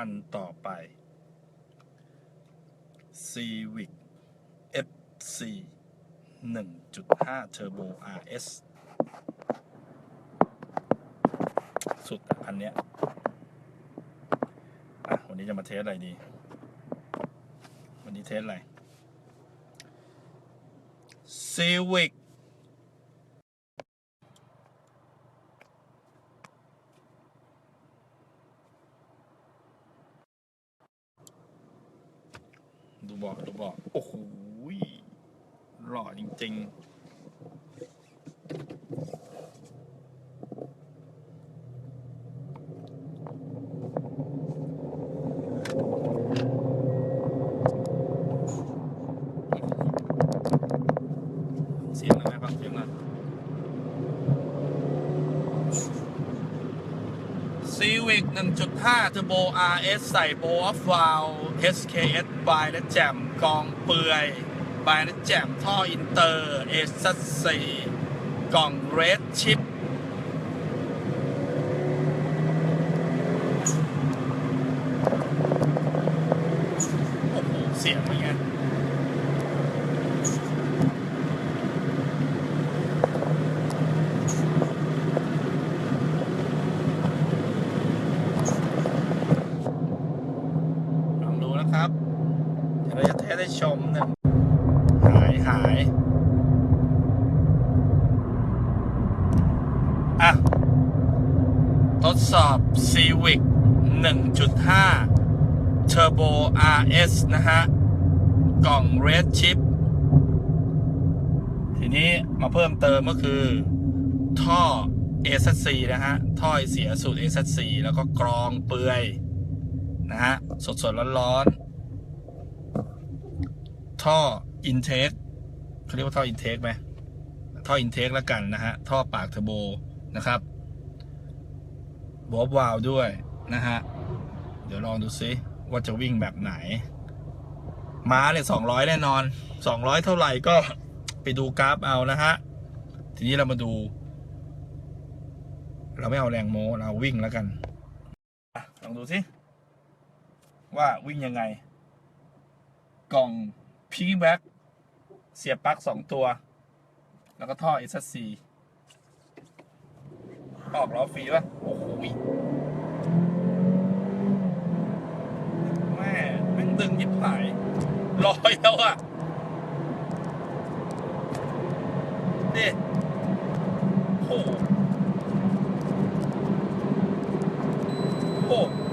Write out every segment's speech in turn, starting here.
คันต่อไป Civic FC 1.5 Turbo RS สุดอันเนี้ยอะ วันนี้จะมาเทสอะไรดี วันนี้เทสอะไร Civic ดูบอกดูบอกโอ้โหหล่อจริง ๆเสียงนะแม่ฟังเสียงหนะ Civic 1.5 Turbo RS ใส่โบว์ฟาว SKS บายและแจมกองเปือยบายและแจมท่ออินเตอร์เอซัสซีกล่องเรดชิปโอ้โหเสียงเป็นไง ลองดูนะ ครับเดี๋ยวเราจะเทสให้ชมหนึ่งหายหายอะ ทดสอบ Civic 1.5 Turbo RS นะฮะ กล่อง Red Chip ทีนี้มาเพิ่มเติมก็คือ ท่อ a s c นะฮะ ท่อไอเสียสูตร a s c แล้วก็กรองเปื่อยนะฮะ สดสดร้อนร้อนๆ ท่ออินเทคเขาเรียกว่าท่ออินเทคไหมท่ออินเทคแล้วกันนะฮะ ท่อปากเทอร์โบนะครับบอบวาลด้วยนะฮะ เดี๋ยวลองดูซิว่าจะวิ่งแบบไหน ม้าเนี่ยสองร้อยแน่นอนสองร้อยเท่าไหร่ก็ไปดูกราฟเอานะฮะ ทีนี้เรามาดู เราไม่เอาแรงโมเราวิ่งแล้วกันลองดูสิว่าวิ่งยังไง กล่อง พิกแบ็กเสียบปลั๊กสองตัว แล้วก็ท่อเอ c ออกล้อฟรีป่ะ โอ้โหแม่แม่งดึงยิบหายลอยแล้วอะนี่โอ้โหโอ้โห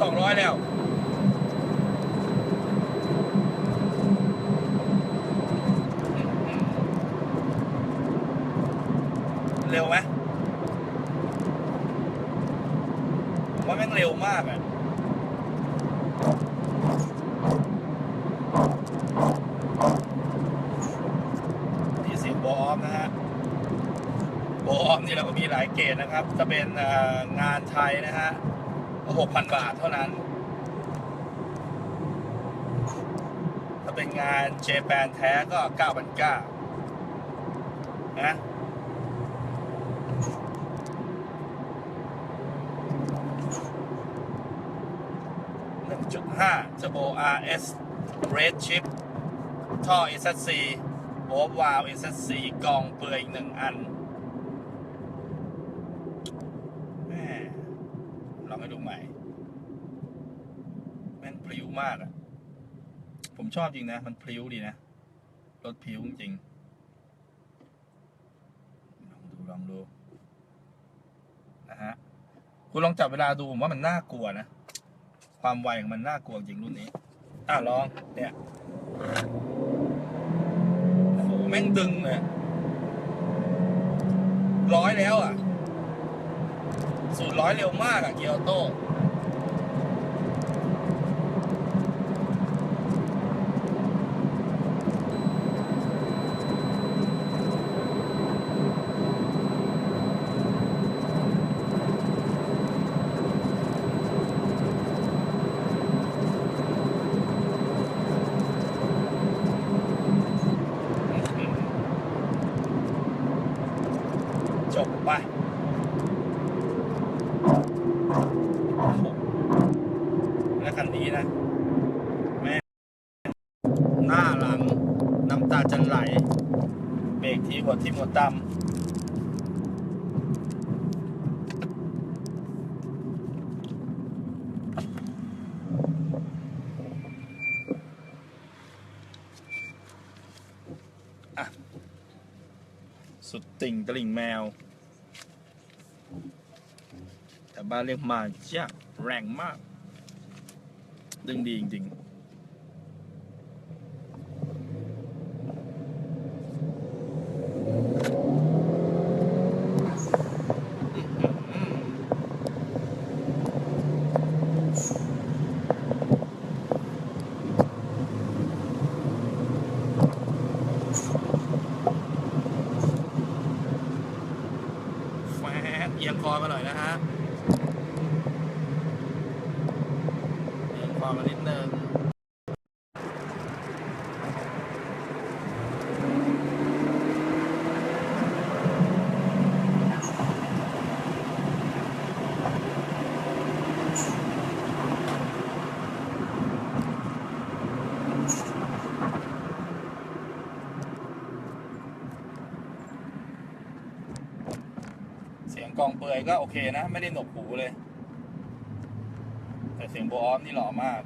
สองร้อยแล้ว เร็วไหมว่าแม่งเร็วมากอะนี่เสียงบออฟนะฮะบออฟนี่เราก็มีหลายเกรดนะครับ จะเป็นงานไทยนะฮะหกพันบาทเท่านั้นถ้าเป็นงานเจแปนแท้ก็เก้าพันเก้านะ หนึ่งจุดห้า Turbo RS Red Chip ท่อ SSC โอบวาล์ว SSC กองเปลือยอีกหนึ่งอันลองให้ดูใหม่ แม่งพลิ้วมากอะผมชอบจริงนะ มันพลิ้วดีนะ รถพลิ้วจริง ลองดูลองดู นะฮะ คุณลองจับเวลาดูผมว่ามันน่ากลัวนะ ความไวของมันน่ากลัวจริงรุ่นนี้ อะลอง เนี่ยโอ้โหแม่งดึงเลยร้อยแล้วอะ สูตรร้อยเร็วมากอะเกียร์ออโต้ หน้าหลัง น้ำตาจะไหล เบรกทีกดที่หมดตำอะสุดติ่งตลิ่งแมว แต่บ้านเรียกมาเจ้ะแรงมาก ดึงดีจริงๆแฟนเอียงคอมาหน่อยนะฮะ เอียง คอมานิดนึงเสียงกองเปลือยก็โอเคนะ ไม่ได้หนวกหูเลย แต่เสียงโบออมนี่หล่อมาก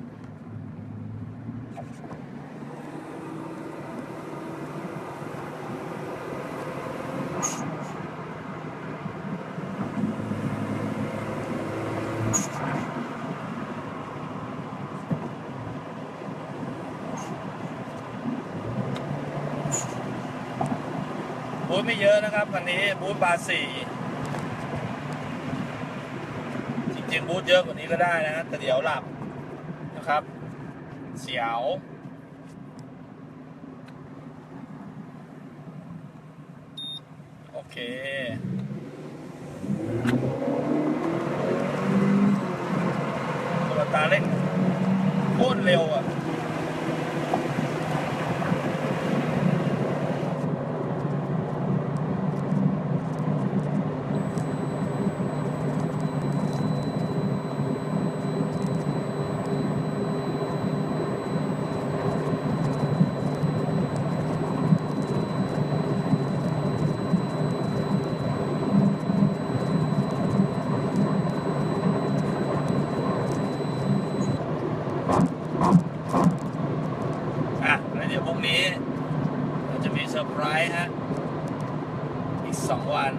ไม่เยอะนะครับคันนี้บูธบาสี่จริงๆบูธเยอะกว่านี้ก็ได้นะ แต่เดี๋ยวหลับนะครับ เสียวโอเคตัวตาเล็กโคตรเร็วอะอะแล้วเดี๋ยวพรุ่งนี้เราจะมีเซอร์ไพรส์ฮะ อีกสองวัน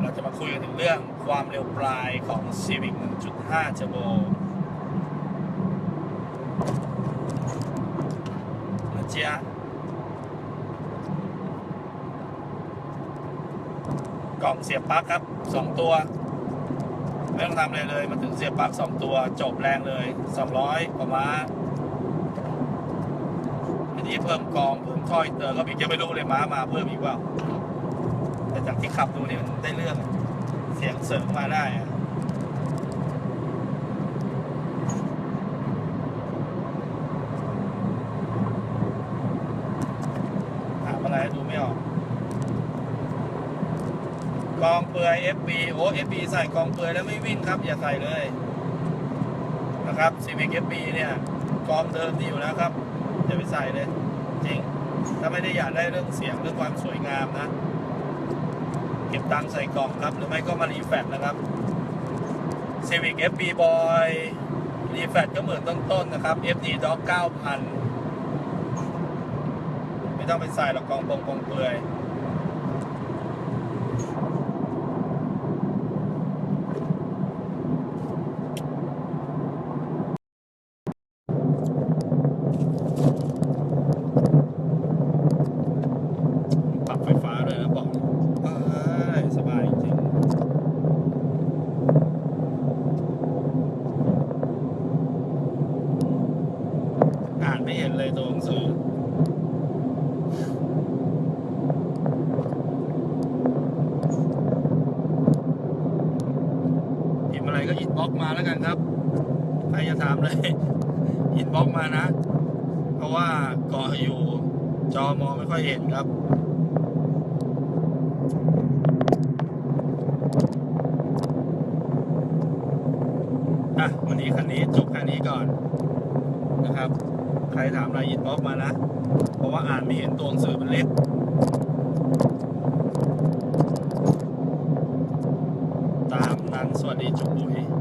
เราจะมาคุ ยกันถึงเรื่องความเร็วปลายของ Civic 1.5 Turbo นะเจ๊ะกล่องเสียบปลั๊กครับสองตัว ไม่ต้องทำอะไรเลยมาถึงเสียบปลั๊กสองตัว จบแรงเลยสองร้อยประมาณอันนี้เพิ่มกอง เพิ่มท่ออินเตอร์ก็อีกยังไม่รู้เลยม้ามาเพิ่มอีกเปล่าแต่จากที่ขับดูเนี่ยมันได้เรื่อง เสียงเสริมมาได้อะถามอะไรดูไม่ออก กองเปลือย FB โอ้ FB ใส่กองเปลือยแล้วไม่วิ่งครับ อย่าใส่เลยนะครับ Civic FB เนี่ยกองเดิมดีอยู่แล้วครับ อย่าไปใส่เลย จริง ถ้าไม่ได้อยากได้เรื่องเสียงเรื่องความสวยงามนะ เก็บตังค์ใส่กล่องครับ หรือไม่ก็มารีแฟตนะครับ Civic FB Boy รีแฟตก็เหมือนต้นๆนะครับ FD Dog 9,000 ไม่ต้องไปใส่หรอกกองปงปงเปลือยามเลยอินบล็อกมานะ เพราะว่าเกาะอยู่จอมองไม่ค่อยเห็นครับอะวันนี้คันนี้จบแค่นี้ก่อนนะครับ ใครถามอะไรอินบล็อกมานะ เพราะว่าอ่านไม่เห็นตัวหนังสือมันเล็กตามนั้นสวัสดีจุ๊บบุ๋ย